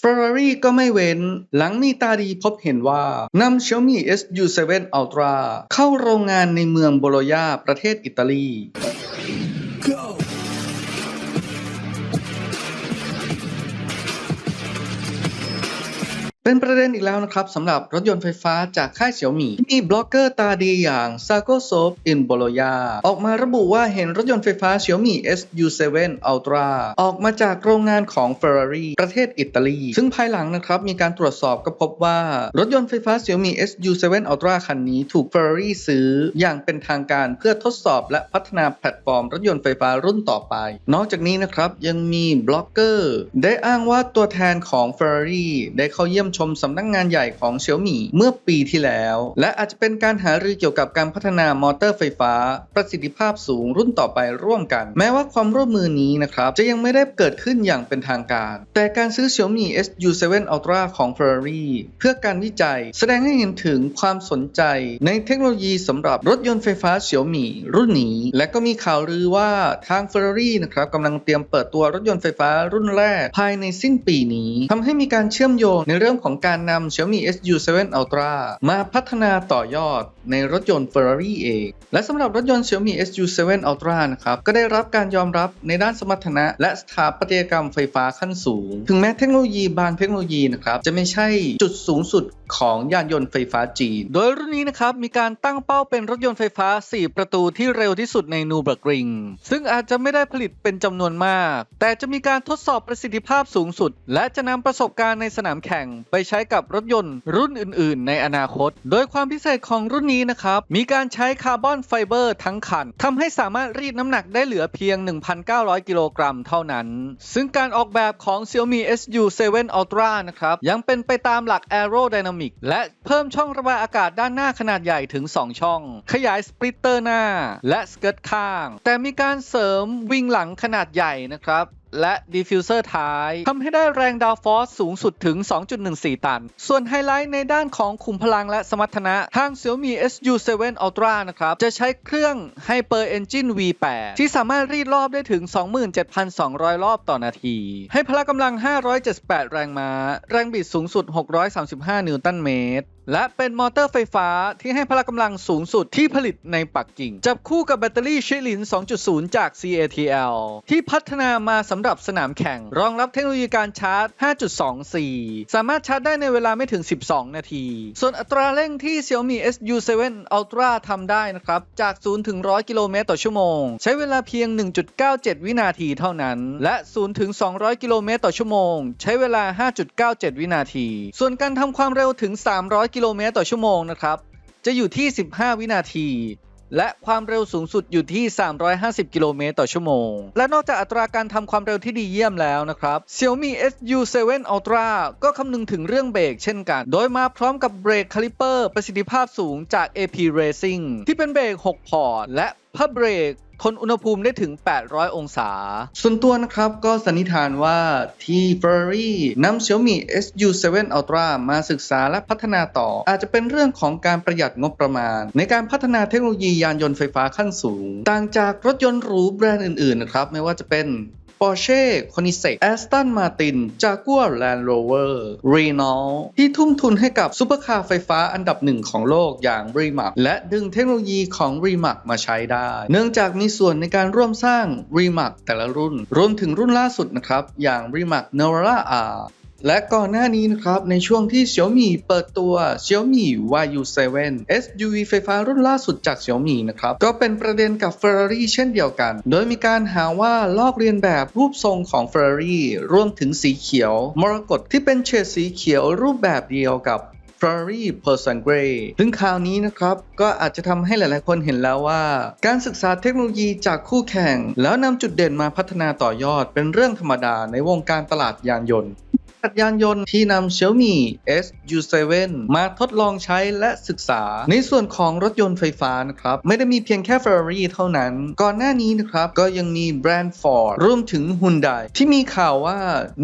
Ferrari ก็ไม่เว้น หลังมีตาดีพบเห็นว่านำ Xiaomi SU7 Ultra เข้าโรงงานในเมืองโบโลญาประเทศอิตาลี เป็นประเด็นอีกแล้วนะครับสำหรับรถยนต์ไฟฟ้าจากค่ายเสี่ยวมี่ที่มีบล็อกเกอร์ตาดีอย่าง s a g o s o p in Bologna ออกมาระบุว่าเห็นรถยนต์ไฟฟ้าเสี่ยวมี่ SU7 Ultra ออกมาจากโรงงานของ Ferrari ประเทศอิตาลี ซึ่งภายหลังนะครับมีการตรวจสอบก็พบว่า รถยนต์ไฟฟ้าเสี่ยวมี่ SU7 Ultra คันนี้ถูก Ferrari ซื้ออย่างเป็นทางการเพื่อทดสอบและพัฒนาแพลตฟอร์มรถยนต์ไฟฟ้ารุ่นต่อไป นอกจากนี้นะครับยังมีบล็อกเกอร์ได้อ้างว่าตัวแทนของ Ferrari ได้เข้าเยี่ยมชมสำนักงานใหญ่ของ Xiaomi เมื่อปีที่แล้ว และอาจจะเป็นการหารือเกี่ยวกับการพัฒนามอเตอร์ไฟฟ้า ประสิทธิภาพสูงรุ่นต่อไปร่วมกัน แม้ว่าความร่วมมือนี้นะครับจะยังไม่ได้เกิดขึ้นอย่างเป็นทางการ แต่การซื้อ Xiaomi SU7 Ultra ของ Ferrari เพื่อการวิจัย แสดงให้เห็นถึงความสนใจในเทคโนโลยีสำหรับรถยนต์ไฟฟ้า Xiaomi รุ่นนี้ และก็มีข่าวลือว่าทาง Ferrari นะครับกำลังเตรียมเปิดตัวรถยนต์ไฟฟ้ารุ่นแรก ภายในสิ้นปีนี้ทำให้มีการเชื่อมโยงในเรื่องของของการนำ Xiaomi SU7 Ultra มาพัฒนาต่อยอดในรถยนต์ Ferrari เอง และสำหรับรถยนต์ Xiaomi SU7 Ultra นะครับ ก็ได้รับการยอมรับในด้านสมรรถนะ และสถาปัตยกรรมไฟฟ้าขั้นสูง ถึงแม้เทคโนโลยีบางเทคโนโลยีนะครับจะไม่ใช่จุดสูงสุดของยานยนต์ไฟฟ้าจีน โดยรุ่นนี้นะครับมีการตั้งเป้าเป็นรถยนต์ไฟฟ้า 4 ประตูที่เร็วที่สุดในนูเบอร์กริง ซึ่งอาจจะไม่ได้ผลิตเป็นจำนวนมาก แต่จะมีการทดสอบประสิทธิภาพสูงสุด และจะนำประสบการณ์ในสนามแข่งไปใช้กับรถยนต์รุ่นอื่น ๆ ในอนาคต โดยความพิเศษของรุ่นนี้นะครับ มีการใช้คาร์บอนไฟเบอร์ทั้งคันทำให้สามารถรีดน้ำหนักได้เหลือเพียง 1,900 กิโลกรัมเท่านั้น ซึ่งการออกแบบของ Xiaomi SU7 Ultra นะครับ ยังเป็นไปตามหลัก Aerodynamic และเพิ่มช่องระบายอากาศด้านหน้าขนาดใหญ่ถึง 2 ช่อง ขยายสปริตเตอร์หน้า และสเกิร์ตข้าง แต่มีการเสริมวิงหลังขนาดใหญ่นะครับ และดิฟฟิวเซอร์ท้ายทำให้ได้แรงดาวฟอสสูงสุดถึง 2.14 ตัน ส่วนไฮไลท์ในด้านของขุมพลังและสมรรถนะ ทาง Xiaomi SU7 Ultra นะครับ จะใช้เครื่อง Hyper Engine V8 ที่สามารถรีดรอบได้ถึง 27,200 รอบต่อนาที ให้พละกำลัง 578 แรงม้า แรงบิดสูงสุด 635 นิวตันเมตร และเป็นมอเตอร์ไฟฟ้าที่ให้พละกำลังสูงสุดที่ผลิตในปักกิ่ง จับคู่กับแบตเตอรี่ชิลิน 2.0 จาก CATL ที่พัฒนามาสำหรับสนามแข่ง รองรับเทคโนโลยีการชาร์จ 5.24 สามารถชาร์จได้ในเวลาไม่ถึง 12 นาที ส่วนอัตราเร่งที่ Xiaomi SU7 Ultra ทำได้นะครับ จาก 0 ถึง 100 กิโลเมตรต่อชั่วโมง ใช้เวลาเพียง 1.97 วินาทีเท่านั้น และ 0 ถึง 200 กิโลเมตรต่อชั่วโมง ใช้เวลา 5.97 วินาที ส่วนการทำความเร็วถึง 300กิโลเมตรต่อชั่วโมงนะครับ จะอยู่ที่ 15 วินาที และความเร็วสูงสุดอยู่ที่ 350 กิโลเมตรต่อชั่วโมง และนอกจากอัตราการทำความเร็วที่ดีเยี่ยมแล้วนะครับ Xiaomi SU7 Ultra ก็คำนึงถึงเรื่องเบรกเช่นกัน โดยมาพร้อมกับเบรกคาลิเปอร์ประสิทธิภาพสูงจาก AP Racing ที่เป็นเบรก 6 พอร์ตและพับเบรก ทนอุณหภูมิได้ถึง 800 องศา ส่วนตัวนะครับก็สันนิษฐานว่าที่ Ferrari นำ Xiaomi SU7 Ultra มาศึกษาและพัฒนาต่อ อาจจะเป็นเรื่องของการประหยัดงบประมาณ ในการพัฒนาเทคโนโลยียานยนต์ไฟฟ้าขั้นสูง ต่างจากรถยนต์หรูแบรนด์อื่นๆนะครับไม่ว่าจะเป็น Porsche, Koenigsegg, Aston Martin, Jaguar Land Rover, Renault ที่ทุ่มทุนให้กับซูเปอร์คาร์ไฟฟ้าอันดับหนึ่งของโลกอย่าง Rimac และดึงเทคโนโลยีของ Rimac มาใช้ได้ เนื่องจากมีส่วนในการร่วมสร้าง Rimac แต่ละรุ่น รวมถึงรุ่นล่าสุดนะครับ อย่าง Rimac Navara R และก่อนหน้านี้นะครับ ในช่วงที่ Xiaomi เปิดตัว Xiaomi YU7 SUV ไฟฟ้ารุ่นล่าสุดจาก Xiaomi นะครับ ก็เป็นประเด็นกับ Ferrari เช่นเดียวกัน โดยมีการหาว่าลอกเลียนแบบรูปทรงของ Ferrari รวมถึงสีเขียว มรกตที่เป็นเฉดสีเขียวรูปแบบเดียวกับ Ferrari Person Grey ซึ่งข่าวนี้นะครับ ก็อาจจะทำให้หลาย ๆ คนเห็นแล้วว่า การศึกษาเทคโนโลยีจากคู่แข่ง แล้วนำจุดเด่นมาพัฒนาต่อยอดเป็นเรื่องธรรมดาในวงการตลาดยานยนต์ จักรยานยนต์ที่นำ Xiaomi SU7 มาทดลองใช้และศึกษา ในส่วนของรถยนต์ไฟฟ้านะครับ ไม่ได้มีเพียงแค่ Ferrari เท่านั้น ก่อนหน้านี้นะครับก็ยังมีแบรนด์ Ford รวมถึง Hyundai ที่มีข่าวว่า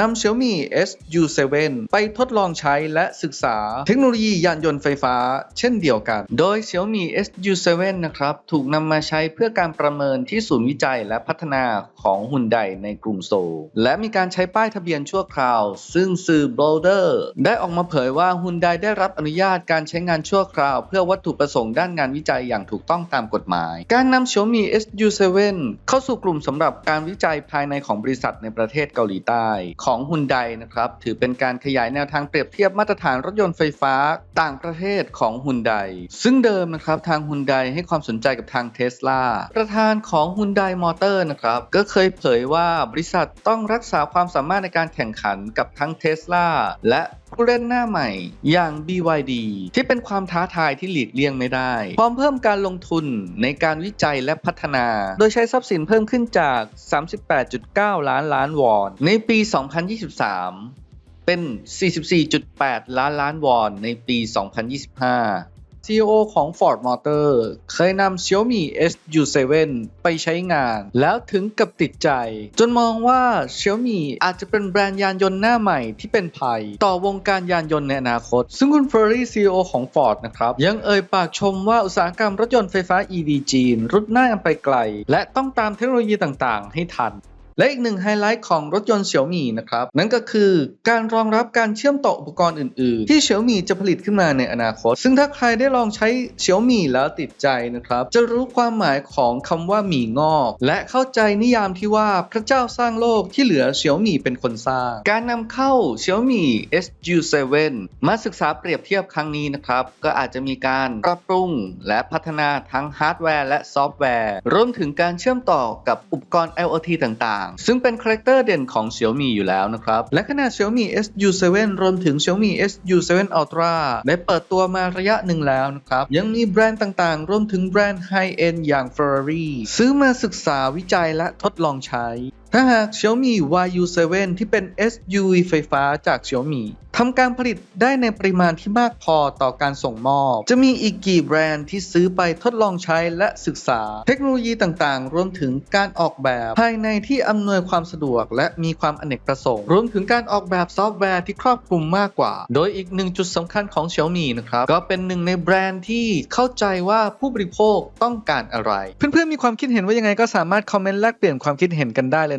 นำ Xiaomi SU7 ไปทดลองใช้และศึกษา เทคโนโลยียานยนต์ไฟฟ้า เช่นเดียวกัน โดย Xiaomi SU7 นะครับถูกนำมาใช้เพื่อการประเมินที่ศูนย์วิจัยและพัฒนาของ Hyundai ในกรุงโซลและมีการใช้ป้ายทะเบียนชั่วคราวซึ่งซึ่งสื่อ b l o d e r ได้ออกมาเผยว่าฮุนไดได้รับอนุญาตการใช้งานชั่วคราว เพื่อวัตถุประสงค์ด้านงานวิจัยอย่างถูกต้องตามกฎหมาย การนำ Xiaomi SU7 เข้าสู่กลุ่มสำหรับการวิจัยภายในของบริษัทในประเทศเกาหลีใต้ของฮุนไดนะครับถือเป็นการขยายแนวทางเปรียบเทียบมาตรฐานรถยนต์ไฟฟ้าต่างประเทศของฮุนไดซึ่งเดิมนะครับทางฮุนไดให้ความสนใจกับทางเทสลาประธานของฮุนไดมอเตอร์นะครับก็เคยเผยว่าบริษัทต้องรักษาความสามารถในการแข่งขันกับทั้งเทสลาและผู้เล่นหน้าใหม่อย่าง BYD ที่เป็นความท้าทายที่หลีกเลี่ยงไม่ได้ พร้อมเพิ่มการลงทุนในการวิจัยและพัฒนา โดยใช้ทรัพย์สินเพิ่มขึ้นจาก 38.9 ล้านล้านวอนในปี 2023 เป็น 44.8 ล้านล้านวอนในปี 2025 CEO ของ Ford Motor เคยนำ Xiaomi SU7 ไปใช้งาน แล้วถึงกับติดใจ จนมองว่า Xiaomi อาจจะเป็นแบรนด์ยานยนต์หน้าใหม่ที่เป็นภัย ต่อวงการยานยนต์ในอนาคต ซึ่งคุณ Ferrari CEO ของ Ford นะครับ ยังเอ่ยปากชมว่าอุตสาหกรรมรถยนต์ไฟฟ้า EV จีน รุดหน้ากันไปไกล และต้องตามเทคโนโลยีต่างๆ ให้ทัน และอีกหนึ่งไฮไลท์ของรถยนต์ Xiaomi นะครับ นั่นก็คือการรองรับการเชื่อมต่ออุปกรณ์อื่น ๆ ที่ Xiaomi จะผลิตขึ้นมาในอนาคต ซึ่งถ้าใครได้ลองใช้ Xiaomi แล้วติดใจนะครับ จะรู้ความหมายของคำว่าหมีงอก และเข้าใจนิยามที่ว่าพระเจ้าสร้างโลกที่เหลือ Xiaomi เป็นคนสร้าง การนำเข้า Xiaomi SU7 มาศึกษาเปรียบเทียบครั้งนี้นะครับ ก็อาจจะมีการปรับปรุงและพัฒนาทั้งฮาร์ดแวร์และซอฟต์แวร์รวมถึงการเชื่อมต่อกับอุปกรณ์ IoT ต่างๆ ซึ่งเป็นคาแรคเตอร์เด่นของ Xiaomi อยู่แล้วนะครับ และขณะ Xiaomi SU7 รวมถึง Xiaomi SU7 Ultra ได้เปิดตัวมาระยะหนึ่งแล้วนะครับ ยังมีแบรนด์ต่างๆ รวมถึงแบรนด์ไฮเอ็นอย่าง Ferrari ซื้อมาศึกษาวิจัยและทดลองใช้ ถ้าหาก Xiaomi YU7 ที่เป็น SUV ไฟฟ้าจาก Xiaomi ทำการผลิตได้ในปริมาณที่มากพอต่อการส่งมอบ จะมีอีกกี่แบรนด์ที่ซื้อไปทดลองใช้และศึกษา เทคโนโลยีต่างๆ รวมถึงการออกแบบภายในที่อำนวยความสะดวก และมีความอเนกประสงค์ รวมถึงการออกแบบซอฟต์แวร์ที่ครอบคลุมมากกว่า โดยอีกหนึ่งจุดสำคัญของ Xiaomi นะครับ ก็เป็นหนึ่งในแบรนด์ที่เข้าใจว่าผู้บริโภคต้องการอะไร เพื่อนๆมีความคิดเห็นว่ายังไงก็สามารถคอมเมนต์แลกเปลี่ยนความคิดเห็นกันได้เลย